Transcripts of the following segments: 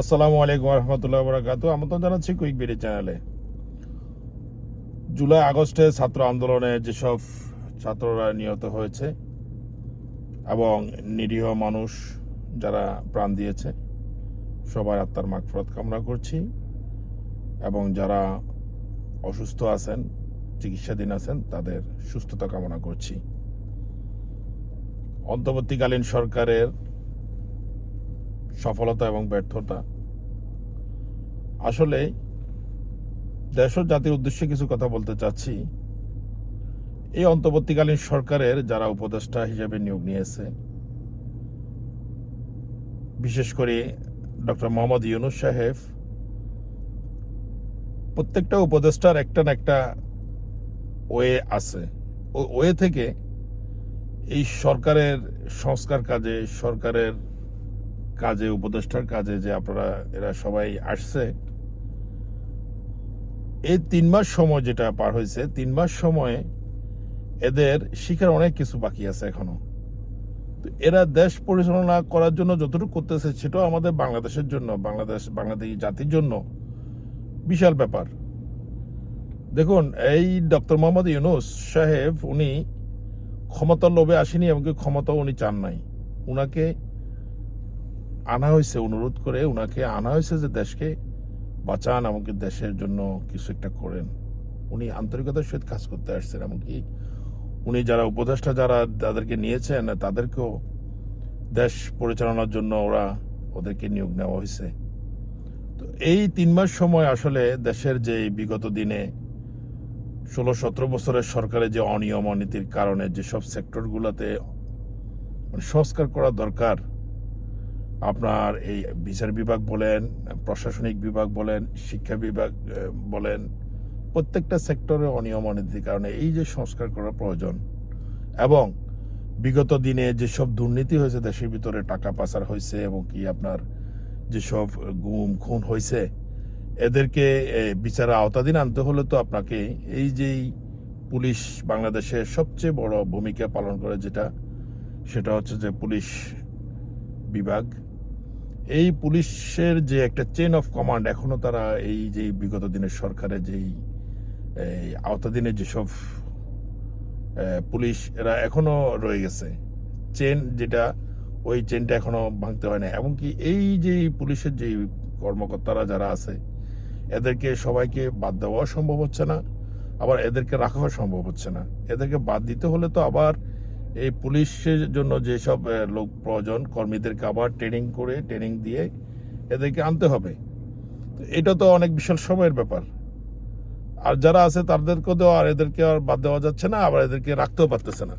আসসালামু আলাইকুম রহমতুল্লাহ বরাকাত আমন্ত্রণ জানাচ্ছি কুইক বিডি চ্যানেলে জুলাই, আগস্টে ছাত্র আন্দোলনে যেসব ছাত্ররা নিহত হয়েছে এবং নিরীহ মানুষ যারা প্রাণ দিয়েছে, সবার আত্মার মাগফরত কামনা করছি এবং যারা অসুস্থ আছেন, চিকিৎসাধীন আছেন, তাদের সুস্থতা কামনা করছি। অন্তর্বর্তীকালীন সরকারের সফলতা এবং ব্যর্থতা। আসলে দেশ জাতির উদ্দেশ্যে কিছু কথা বলতে চাচ্ছি। এই অন্তর্বর্তীকালীন সরকারের যারা উপদেষ্টা হিসেবে নিয়োগ নিয়েছে, বিশেষ করে ডক্টর মোহাম্মদ ইউনুস সাহেব, প্রত্যেকটা উপদেষ্টার একটা না একটা ওয়ে আছে। ওয়ে থেকে এই সরকারের সংস্কার কাজে, সরকারের কাজে, উপদেষ্টার কাজে যে আপনারা, এরা সবাই আসছে। এই তিন মাস সময় যেটা পার হয়েছে, তিন মাস সময়ে এদের শিখার অনেক কিছু বাকি আছে এখনও। এরা দেশ পরিচালনা করার জন্য যতটুকু করতেছে, সেটাও আমাদের বাংলাদেশের জন্য, বাংলাদেশ, বাংলাদেশি জাতির জন্য বিশাল ব্যাপার। দেখুন, এই ডক্টর মোহাম্মদ ইউনুস সাহেব, উনি ক্ষমতার লোভে আসেনি, এমনকি ক্ষমতাও উনি চান নাই। উনাকে আনা হয়েছে, অনুরোধ করে ওনাকে আনা হয়েছে যে দেশকে বাঁচান এমনকি দেশের জন্য কিছু একটা করেন। উনি আন্তরিকতার সহিত কাজ করতে আসছেন, এমনকি উনি যারা উপদেষ্টা, যারা তাদেরকে নিয়েছেন, তাদেরকেও দেশ পরিচালনার জন্য ওরা ওদেরকে নিয়োগ নেওয়া হয়েছে। তো এই তিন মাস সময় আসলে দেশের যে বিগত দিনে ষোলো সতেরো বছরের সরকারের যে অনিয়ম, অনীতির কারণে যেসব সেক্টরগুলোতে সংস্কার করা দরকার আপনার এই বিচার বিভাগ বলেন প্রশাসনিক বিভাগ বলেন শিক্ষা বিভাগ বলেন প্রত্যেকটা সেক্টরে অনিয়ম অনীতির কারণে এই যে সংস্কার করা প্রয়োজন এবং বিগত দিনে যেসব দুর্নীতি হয়েছে দেশের ভিতরে টাকা পাচার হয়েছে এবং কি আপনার যেসব গুম খুন হয়েছে এদেরকে এ, বিচারের আওতাধীন আনতে হলে তো আপনাকে এই যেই পুলিশ বাংলাদেশের সবচেয়ে বড় ভূমিকা পালন করে যেটা সেটা হচ্ছে যে পুলিশ বিভাগ। এই পুলিশের যে একটা চেন অফ কমান্ড এখনও তারা এই যে বিগত দিনের সরকারের যেই, এই আওতাধীনে যেসব পুলিশ, এরা এখনও রয়ে গেছে। চেন যেটা, ওই চেনটা এখনও ভাঙতে হয় না এমনকি এই যে পুলিশের যে কর্মকর্তারা যারা আছে, এদেরকে সবাইকে বাদ দেওয়া সম্ভব হচ্ছে না। আবার এদেরকে রাখাও সম্ভব হচ্ছে না। এদেরকে বাদ দিতে হলে তো আবার এই পুলিশের জন্য যেসব লোক প্রয়োজন, কর্মীদেরকে আবার ট্রেনিং করে ট্রেনিং দিয়ে এদেরকে আনতে হবে। এটা তো অনেক বিশাল সময়ের ব্যাপার। আর যারা আছে তাদেরকেও দেওয়া আর এদেরকে আর বাদ দেওয়া যাচ্ছে না, আবার এদেরকে রাখতেও পারতেছে না।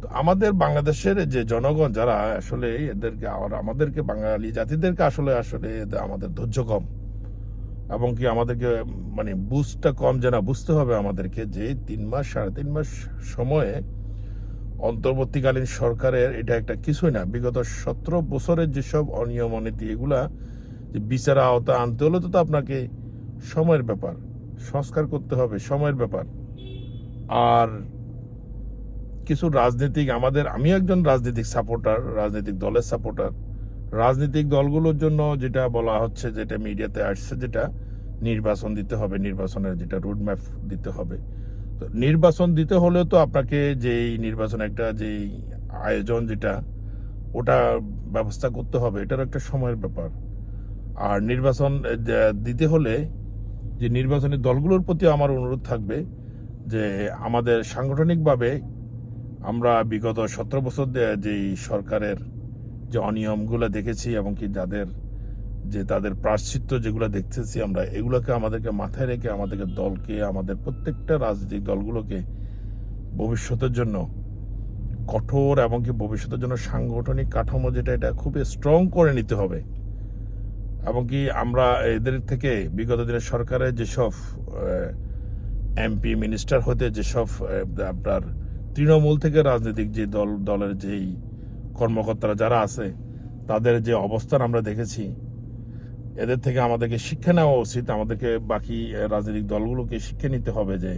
তো আমাদের বাংলাদেশের যে জনগণ যারা, আসলে এদেরকে আর আমাদেরকে বাঙালি জাতিদেরকে আসলে আসলে আমাদের ধৈর্য কম। এবং কি আমাদেরকে মানে বুঝটা কম যেন বুঝতে হবে আমাদেরকে যে তিন মাস, সাড়ে তিন মাস সময়ে অন্তর্বর্তীকালীন সরকারের এটা একটা কিছুই না। বিগত সতেরো বছরের যেসব অনিয়ম, অনীতি, এগুলা যে বিচার আওতা আনতে হলে তো আপনাকে সময়ের ব্যাপার, সংস্কার করতে হবে, সময়ের ব্যাপার। আর কিছু রাজনীতিক, আমাদের, আমি একজন রাজনৈতিক সাপোর্টার রাজনৈতিক দলের সাপোর্টার রাজনৈতিক দলগুলোর জন্য যেটা বলা হচ্ছে যেটা মিডিয়াতে আসছে, যেটা নির্বাচন দিতে হবে, নির্বাচনের যেটা রোডম্যাপ দিতে হবে। তো নির্বাচন দিতে হলেও তো আপনাকে যেই নির্বাচন একটা যেই আয়োজন যেটা, ওটা ব্যবস্থা করতে হবে এটার একটা সময়ের ব্যাপার। আর নির্বাচন দিতে হলে যে নির্বাচনী দলগুলোর প্রতি আমার অনুরোধ থাকবে যে আমাদের সাংগঠনিকভাবে আমরা বিগত সতেরো বছর যেই সরকারের যে অনিয়মগুলো দেখেছি এবং কি যাদের যে তাদের প্রাশ্চিত্য যেগুলো দেখতেছি আমরা, এগুলোকে আমাদেরকে মাথায় রেখে আমাদেরকে দলকে, আমাদের প্রত্যেকটা রাজনৈতিক দলগুলোকে ভবিষ্যতের জন্য কঠোর এবং কি ভবিষ্যতের জন্য সাংগঠনিক কাঠামো যেটা, এটা খুবই স্ট্রং করে নিতে হবে। এবং কি আমরা এদের থেকে বিগত দিনের সরকারের যেসব এমপি মিনিস্টার হতে যেসব আপনার তৃণমূল থেকে রাজনৈতিক যে দল, দলের যেই কর্মকর্তারা যারা আছে, তাদের যে অবস্থান আমরা দেখেছি এদের থেকে আমাদেরকে শিক্ষা নেওয়া উচিত। আমাদেরকে বাকি রাজনৈতিক দলগুলোকে শিক্ষা নিতে হবে যে,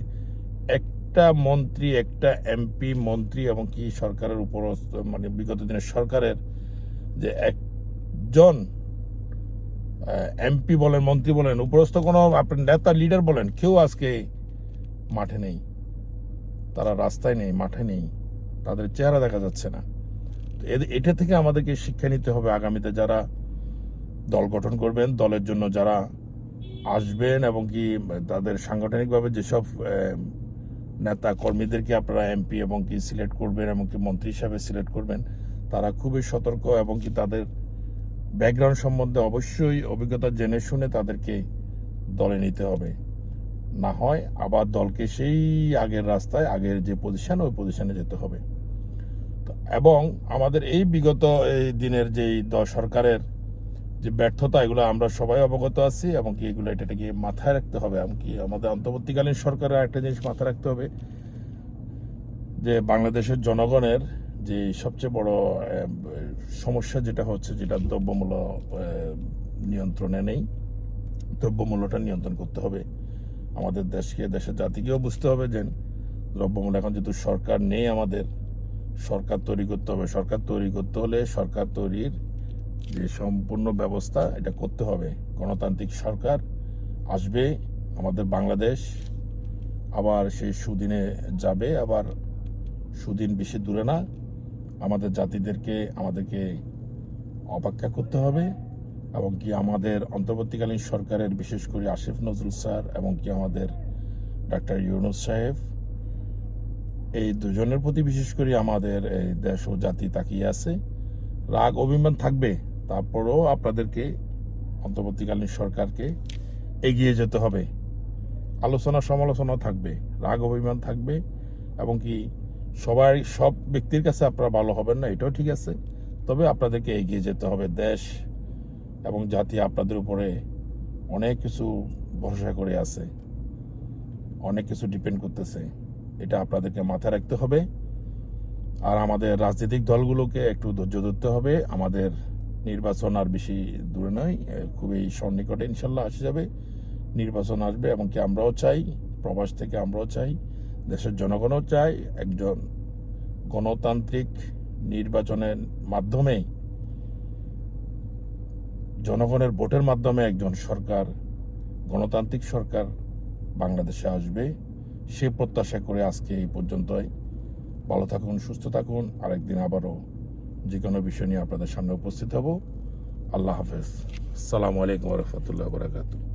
একটা মন্ত্রী, একটা এমপি, মন্ত্রী এবং কি সরকারের উপর মানে বিগত দিনের সরকারের যে একজন এমপি বলেন, মন্ত্রী বলেন, উপরস্থ কোনো আপনার নেতা, লিডার বলেন, কেউ আজকে মাঠে নেই। তারা রাস্তায় নেই, মাঠে নেই। তাদের চেহারা দেখা যাচ্ছে না। তো এটা থেকে আমাদেরকে শিক্ষা নিতে হবে আগামীতে যারা দল গঠন করবেন, দলের জন্য যারা আসবেন এবং কি তাদের সাংগঠনিকভাবে যেসব নেতা কর্মীদেরকে আপনারা এমপি এবং কি সিলেক্ট করবেন এবং কি মন্ত্রী হিসাবে সিলেক্ট করবেন, তারা খুবই সতর্ক এবং কি তাদের ব্যাকগ্রাউন্ড সম্বন্ধে অবশ্যই অভিজ্ঞতা জেনে শুনে তাদেরকে দলে নিতে হবে। না হয় আবার দলকে সেই আগের রাস্তায়, আগের যে পজিশন ওই পজিশনে যেতে হবে। এবং আমাদের এই বিগত, এই দিনের যে দল সরকারের যে ব্যর্থতা, এগুলো আমরা সবাই অবগত আছি এবং কি এগুলো এটাকে মাথায় রাখতে হবে এমনকি আমাদের অন্তর্বর্তীকালীন সরকারের একটা জিনিস মাথায় রাখতে হবে, যে বাংলাদেশের জনগণের যে সবচেয়ে বড় সমস্যা যেটা হচ্ছে যেটা দ্রব্যমূল্য নিয়ন্ত্রণে নেই, দ্রব্যমূল্যটা নিয়ন্ত্রণ করতে হবে। আমাদের দেশকে, দেশের জাতিকেও বুঝতে হবে যে দ্রব্যমূল্য এখন যেহেতু সরকার নেই আমাদের, সরকার তৈরি করতে হবে, সরকার তৈরি করতে হলে সরকার তৈরির যে সম্পূর্ণ ব্যবস্থা এটা করতে হবে। গণতান্ত্রিক সরকার আসবে, আমাদের বাংলাদেশ আবার সেই সুদিনে যাবে, আবার সুদিন বেশি দূরে না। আমাদের জাতিদেরকে, আমাদেরকে অপেক্ষা করতে হবে এবং কি আমাদের অন্তর্বর্তীকালীন সরকারের, বিশেষ করে আসিফ নজরুল স্যার এবং কি আমাদের ডাক্তার ইউনুস সাহেব, এই দুজনের প্রতি বিশেষ করে আমাদের এই দেশ ও জাতি তাকিয়ে আছে। রাগ, অভিমান থাকবে। তারপরেও আপনাদেরকে অন্তর্বর্তীকালীন সরকারকে এগিয়ে যেতে হবে। আলোচনা সমালোচনা থাকবে, রাগ অভিমান থাকবে এবং কি সবাই, সব ব্যক্তির কাছে আপনারা ভালো হবেন না, এটাও ঠিক আছে। তবে আপনাদেরকে এগিয়ে যেতে হবে দেশ এবং জাতি আপনাদের উপরে অনেক কিছু ভরসা করে আছে, অনেক কিছু ডিপেন্ড করতেছে। এটা আপনাদেরকে মাথায় রাখতে হবে। আর আমাদের রাজনৈতিক দলগুলোকে একটু ধৈর্য ধরতে হবে, আমাদের নির্বাচন আর বেশি দূরে নয় খুবই সন্নিকটে ইনশাল্লাহ আসে যাবে। নির্বাচন আসবে এবং কি আমরাও চাই, প্রবাস থেকে আমরাও চাই, দেশের জনগণও চাই একজন গণতান্ত্রিক নির্বাচনের মাধ্যমে, জনগণের ভোটের মাধ্যমে একজন সরকার, গণতান্ত্রিক সরকার বাংলাদেশে আসবে। সে প্রত্যাশা করে আজকে এই পর্যন্তই। ভালো থাকুন, সুস্থ থাকুন, আরেকদিন আবারও যে কোনো বিষয় নিয়ে আপনাদের সামনে উপস্থিত হব। আল্লাহ হাফেজ। আসসালামু আলাইকুম রহমতুল্লাহ বরাকাতু